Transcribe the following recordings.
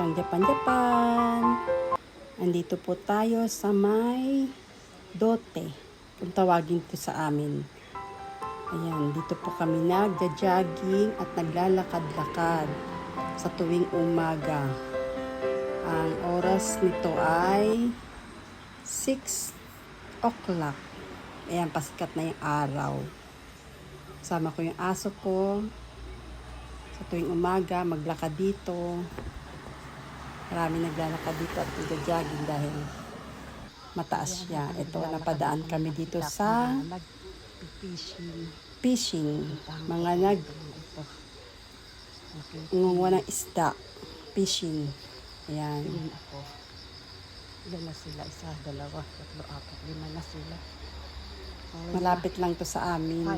Chang Japan Japan. Andito po tayo sa may Dote. Kung tawagin to sa amin. Ayan, dito po kami nagja-jogging at naglalakad-lakad sa tuwing umaga. Ang oras nito ay 6 o'clock. Ayan, pasikat na yung araw. Sama ko yung aso ko. Sa tuwing umaga, maglakad dito. Marami naglalakad dito at nagja-jogging dahil mataas siya. Ito, napadaan kami dito sa Fishing. Mga nag ng isda. Fishing. Ayan. Ilan na sila? Isa, dalawa, tatlo, apat, lima na sila. Malapit lang to sa amin.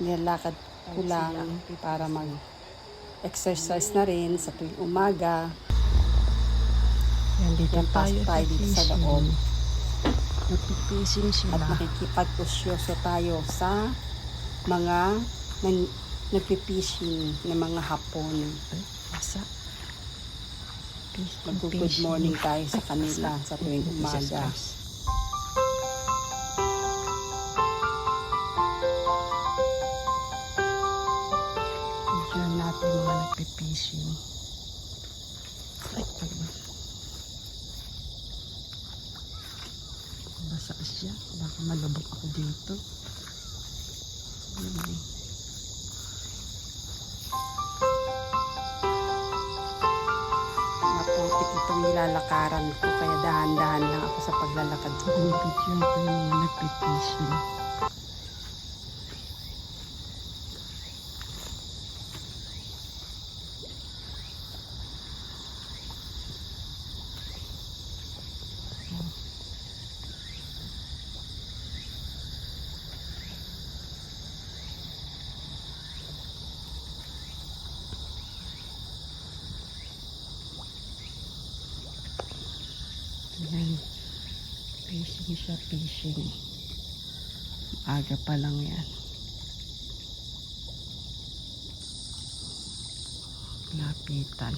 Nilalakad ko lang para mag exercise na rin sa tuwing umaga. Yan, dito Yan, pasok tayo dito sa loob. Nagpipishing sila. At makikipagkusyoso tayo sa mga nang, nagpipishing na mga hapon. Ay, masa. Mag-good morning tayo sa kanila sa tuwing umaga. Diyan natin mga nagpipishing. Ay, pagba. Basa siya. Baka malubog ako dito. Ayun. Maputik itong nilalakaran ko kaya dahan-dahan lang ako sa paglalakad. Ang video ko yung mga nagpipishing. Ayan. Fishing siya, fishing. Aga pa lang yan. Lapitan.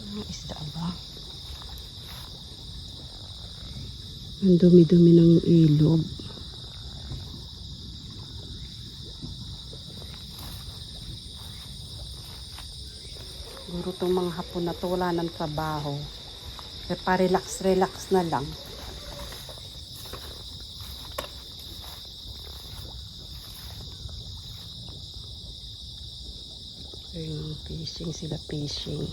Ano isda ba? Ang dumi-dumi ng ilog. Siguro itong mga hapon na to wala ng trabaho. Kaya pa-relax-relax na lang. Ayun, fishing sila, fishing.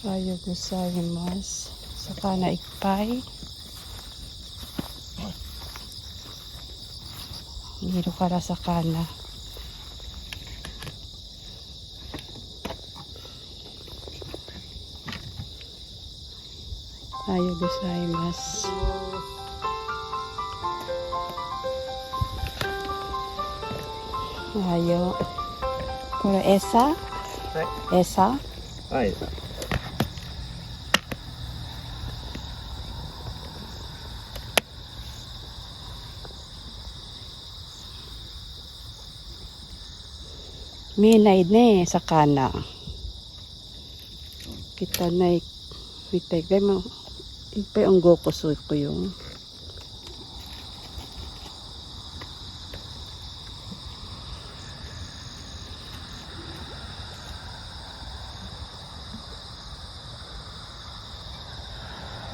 Sayo gozaimasu. Sakana ikpai. Hiro kara sakana. Sayo gozaimasu. Ayo. Kore esa? Esa? はい。Minay ne sakana. Kita na mitay kay mo. Ipa ang goko so ko yung.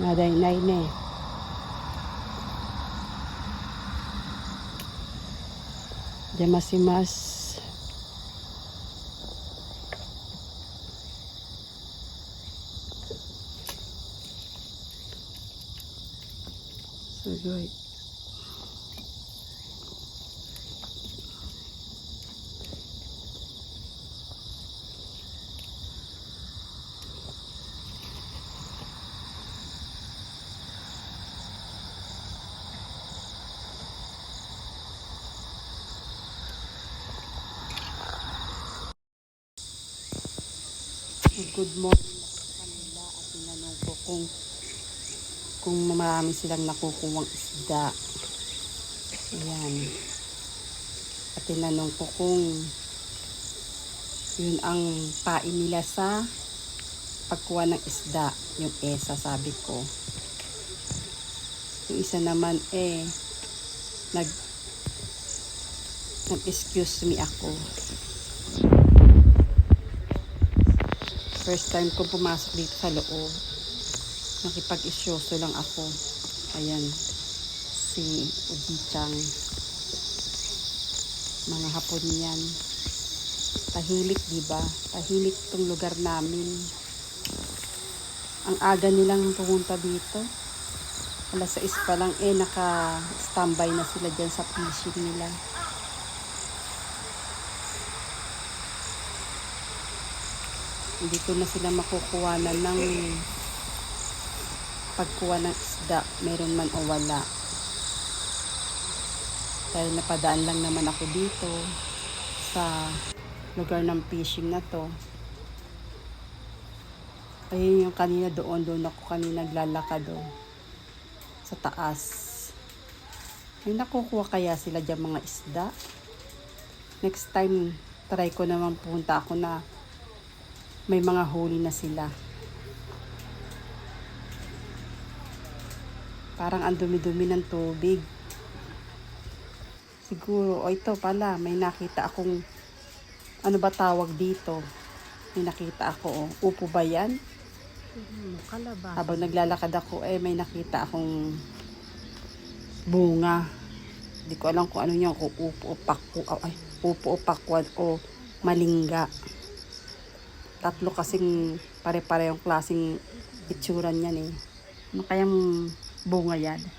Naday nay ne. Demasimas. Sugoi. Good morning sa kanila. tinanong ko kung kung marami silang nakukuwang isda. Ayan. At tinanong ko kung yun ang pain nila sa pagkuha ng isda. Yung ESA, sabi ko. Yung isa naman eh, nag nag-excuse me ako. First time ko pumasok dito sa loob. Nakipag-isyoso lang ako. Ayan. Si Ubichang. Mga hapon yan. Tahimik, di ba? Tahimik tong lugar namin. Ang aga nilang pumunta dito. Alas 6 pa lang eh, naka-standby na sila dyan sa fishing nila. Ko na sila makukuhanan ng pagkuha ng isda, meron man o wala. Dahil napadaan lang naman ako dito sa lugar ng fishing na to. Ayun yung kanina doon, doon ako kanina naglalakad doon sa taas. May nakukuha kaya sila dyan mga isda? Next time, try ko naman punta ako na may mga huli na sila. Parang ang dumi-dumi ng tubig. Siguro, o ito pala, may nakita akong, ano ba tawag dito? May nakita ako, oh. upo ba yan? Ano, kalabasa. Habang naglalakad ako, eh, may nakita akong bunga. Hindi ko alam kung ano yan, kung upo o paku, ay, upo o pakwan o malingga. Tatlo kasing pare-parehong klaseng itsura niyan eh. Ano kayang bunga yan?